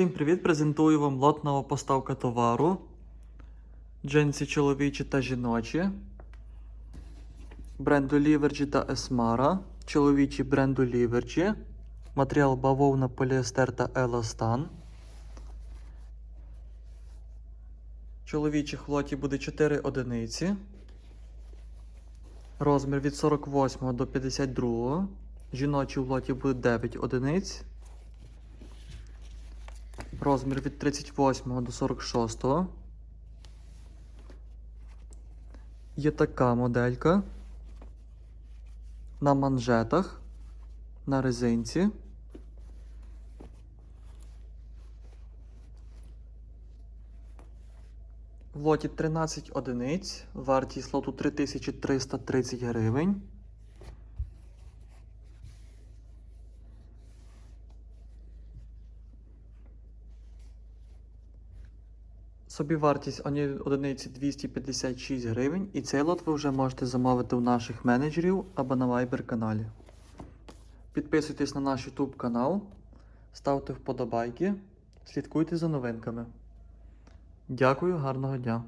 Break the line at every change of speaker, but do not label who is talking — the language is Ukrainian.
Всім привіт! Презентую вам лот нова поставка товару. Джинси чоловічі та жіночі. Бренду Ліверджі та Есмара. Чоловічі бренду Ліверджі. Матеріал бавовна, поліестер та еластан. Чоловічих в лоті буде 4 одиниці. Розмір від 48 до 52. Жіночі в лоті буде 9 одиниць. Розмір від 38 до 46. Є така моделька. На манжетах. На резинці. В лоті 13 одиниць. Вартість лоту 3330 гривень. Собівартість одиниці 256 гривень, і цей лот ви вже можете замовити у наших менеджерів або на Viber каналі. Підписуйтесь на наш YouTube канал, ставте вподобайки, слідкуйте за новинками. Дякую, гарного дня!